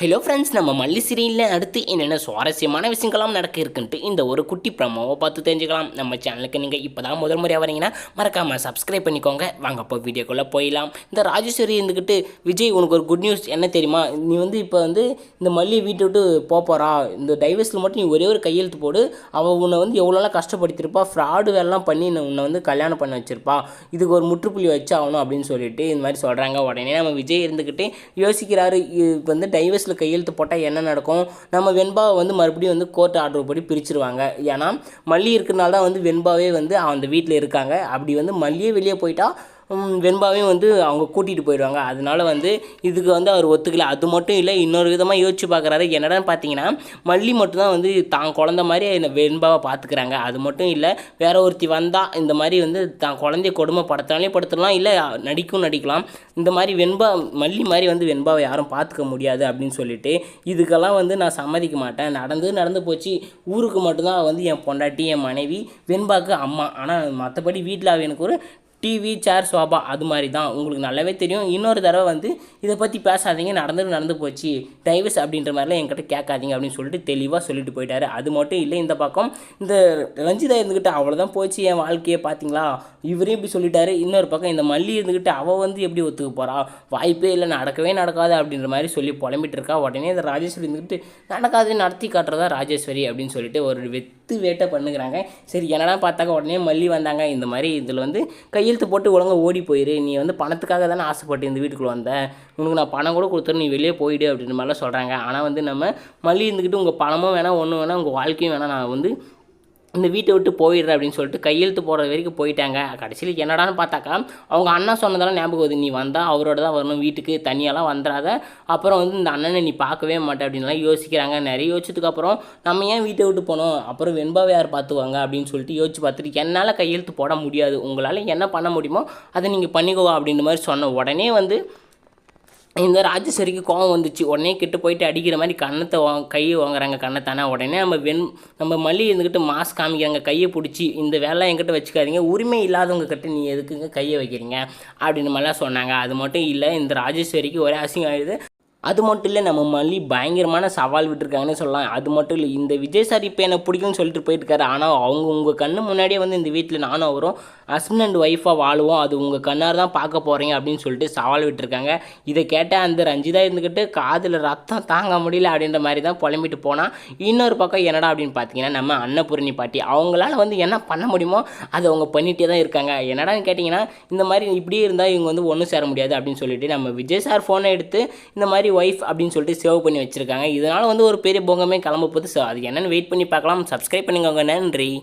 Hello friends நம்ம மல்லி சீரியலில் அடுத்து என்னென்ன சுவாரஸ்யமான விஷயங்கள்லாம் நடக்க இருக்குன்ட்டு இந்த ஒரு குட்டி ப்ரமோவை பார்த்து தெரிஞ்சுக்கலாம். நம்ம சேனலுக்கு நீங்கள் இப்போ தான் முதல் முறையாக வரீங்கன்னா மறக்காமல் சப்ஸ்கிரைப் பண்ணிக்கோங்க. வாங்க அப்போ வீடியோக்குள்ளே போயிடலாம். இந்த ராஜேஸ்வரி இருந்துக்கிட்டு விஜய் உனக்கு ஒரு குட் நியூஸ் என்ன தெரியுமா? நீ வந்து இப்போ வந்து இந்த மல்லி வீட்டை விட்டு போகிறா இந்த டைவர்ஸில் மட்டும் நீ ஒரே ஒரு கையெழுத்து போடு. அவள் உன்னை வந்து எவ்வளோலாம் கஷ்டப்படுத்திருப்பா. ஃப்ராடு வேலைலாம் பண்ணி உன்னை வந்து கல்யாணம் பண்ண வச்சிருப்பா. இதுக்கு ஒரு முற்றுப்புள்ளி வச்சு ஆகணும் அப்படின்னு சொல்லிட்டு இந்த மாதிரி சொல்கிறாங்க உடனே நம்ம விஜய் இருந்துக்கிட்டு யோசிக்கிறாரு. இப்போ வந்து கேஸில் கையெழுத்து போட்டால் என்ன நடக்கும்? நம்ம வெண்பாவை வந்து மறுபடியும் வந்து கோர்ட் ஆர்டர் படி பிரிச்சிருவாங்க. ஏன்னா மல்லி இருக்கிறனால தான் வந்து வெண்பாவே வந்து அந்த வீட்டில் இருக்காங்க. அப்படி வந்து மல்லியே வெளியே போயிட்டால் வெண்பாவையும் வந்து அவங்க கூட்டிகிட்டு போயிடுவாங்க. அதனால வந்து இதுக்கு வந்து அவர் ஒத்துக்கல. அது மட்டும் இல்லை இன்னொரு விதமாக யோசிச்சு பார்க்குறாரு என்னடான்னு பார்த்தீங்கன்னா மல்லி மட்டும்தான் வந்து தான் குழந்த மாதிரி இந்த வெண்பாவை பார்த்துக்கிறாங்க அது மட்டும் இல்லை வேற ஒருத்தி வந்தால் இந்த மாதிரி வந்து தான் குழந்தைய கொடுமை படுத்தினாலே படுத்தலாம் இல்லை நடிக்கும் நடிக்கலாம். இந்த மாதிரி வெண்பா மல்லி மாதிரி வந்து வெண்பாவை யாரும் பார்த்துக்க முடியாது அப்படின்னு சொல்லிட்டு இதுக்கெல்லாம் வந்து நான் சம்மதிக்க மாட்டேன். நடந்து நடந்து போச்சு. ஊருக்கு மட்டும்தான் வந்து என் பொண்டாட்டி என் மனைவி வெண்பாக்கு அம்மா. ஆனால் மற்றபடி வீட்டில் அவ எனக்கு ஒரு டிவி சேர் சோபா அது மாதிரி தான் உங்களுக்கு நல்லாவே தெரியும். இன்னொரு தடவை வந்து இதை பற்றி பேசாதீங்க. நடந்து நடந்து போச்சு. டைவர்ஸ் அப்படின்ற மாதிரிலாம் என்கிட்ட கேட்காதீங்க அப்படின்னு சொல்லிட்டு தெளிவாக சொல்லிட்டு போயிட்டாரு. அது மட்டும் இல்லை இந்த பக்கம் இந்த ரஞ்சிதா இருந்துக்கிட்டு அவ்வளோதான் போச்சு என் வாழ்க்கையை பார்த்தீங்களா இவரே இப்படி சொல்லிட்டாரு. இன்னொரு பக்கம் இந்த மல்லி இருந்துக்கிட்டு அவள் வந்து எப்படி ஒத்துக்க போகிறா வாய்ப்பே இல்லை நடக்கவே நடக்காது அப்படின்ற மாதிரி சொல்லி புலம்பிட்டு இருக்கா. உடனே இந்த ராஜேஸ்வரி இருந்துக்கிட்டு நடக்காது நடத்தி காட்டுறதா ராஜேஸ்வரி அப்படின்னு சொல்லிட்டு ஒரு வெத்து வேட்டை பண்ணுகிறாங்க. சரி என்னடா பார்த்தாக்க உடனே மல்லி வந்தாங்க. இந்த மாதிரி இதில் வந்து கையெழுத்து போட்டு ஒழுங்காக ஓடி போயிரு. நீ வந்து பணத்துக்காக தானே ஆசைப்பட்டு இந்த வீட்டுக்குள்ளே வந்த. உனக்கு நான் பணம் கூட கொடுத்துரு நீ வெளியே போயிடு அப்படின்ற மாதிரிலாம் சொல்கிறாங்க ஆனால் வந்து நம்ம மல்லி இருந்துக்கிட்டு உங்கள் பணமும் வேணாம் ஒன்றும் வேணாம் உங்கள் வாழ்க்கையும் வேணாம். நான் வந்து இந்த வீட்டை விட்டு போயிடுற அப்படின்னு சொல்லிட்டு கையெழுத்து போடுற வரைக்கும் போயிட்டாங்க. கடைசியில் என்னடான்னு பார்த்தாக்கா அவங்க அண்ணா சொன்னதெல்லாம் ஞாபகம் வருது. நீ வந்தால் அவரோட தான் வரணும் வீட்டுக்கு தனியாலாம் வந்துடாத அப்புறம் வந்து இந்த அண்ணனை நீ பார்க்கவே மாட்டே அப்படின்லாம் யோசிக்கிறாங்க. நிறைய யோசிச்சதுக்கப்புறம் நம்ம ஏன் வீட்டை விட்டு போனோம்? அப்புறம் வெண்பாவை யார் பார்த்துவாங்க அப்படின்னு சொல்லிட்டு யோசிச்சு பார்த்துட்டு என்னால் கையெழுத்து போட முடியாது. உங்களால் என்ன பண்ண முடியுமோ அதை நீங்கள் பண்ணிக்கோவா அப்படின்ற மாதிரி சொன்ன உடனே வந்து இந்த ராஜேஸ்வரிக்கு கோவம் வந்துச்சு. உடனே கிட்ட போயிட்டு அடிக்கிற மாதிரி கண்ணத்தை வா கையை வாங்குறாங்க கண்ணத்தானே உடனே நம்ம வெண் நம்ம மல்லி இருந்துக்கிட்டு மாஸ்க் காமிக்கிறாங்க. கையை பிடிச்சி இந்த வேலை என்கிட்ட வச்சுக்காதீங்க. உரிமை இல்லாதவங்க கிட்ட நீ எதுக்குங்க கையை வைக்கிறீங்க? அப்படின்னு மாதிரிலாம் சொன்னாங்க. அது மட்டும் இல்லை இந்த ராஜேஸ்வரிக்கு ஒரே அசிங்கம் ஆயிடுது. அது மட்டும் இல்லை நம்ம மல்லி பயங்கரமான சவால் விட்டுருக்காங்கன்னு சொல்லலாம். அது மட்டும் இல்லை இந்த விஜய் சார் இப்போ எனக்கு பிடிக்கும்னு சொல்லிட்டு போயிருக்காரு. ஆனால் அவங்க உங்கள் கண்ணு முன்னாடியே வந்து இந்த வீட்டில் நானும் அவரும் ஹஸ்பண்ட் அண்ட் ஒய்ஃபாக வாழுவோம். அது உங்கள் கண்ணார் தான் பார்க்க போகிறீங்க அப்படின்னு சொல்லிட்டு சவால் விட்டுருக்காங்க. இதை கேட்டால் அந்த ரஞ்சிதா இருந்துக்கிட்டு காதில் ரத்தம் தாங்க முடியல அப்படின்ற மாதிரி தான் புலம்பிட்டு போனால் இன்னொரு பக்கம் என்னடா அப்படின்னு பார்த்தீங்கன்னா நம்ம அன்னபூரணி பாட்டி. அவங்களால வந்து என்ன பண்ண முடியுமோ அதை அவங்க பண்ணிகிட்டே தான் இருக்காங்க. என்னடான்னு கேட்டிங்கன்னா இந்த மாதிரி இப்படியே இருந்தால் இவங்க வந்து ஒன்றும் சேர முடியாது அப்படின்னு சொல்லிட்டு நம்ம விஜய் சார் ஃபோனை எடுத்து இந்த மாதிரி ஒய்ஃப் அப்படின்னு சொல்லிட்டு சேவ் பண்ணி வச்சுருக்காங்க. இதனால் வந்து ஒரு பெரிய பொங்கமே கிளம்ப போகுது. ஸோ அது என்னென்னு வெயிட் பண்ணி பார்க்கலாம். சப்ஸ்கிரைப் பண்ணிக்கோங்க. நன்றி.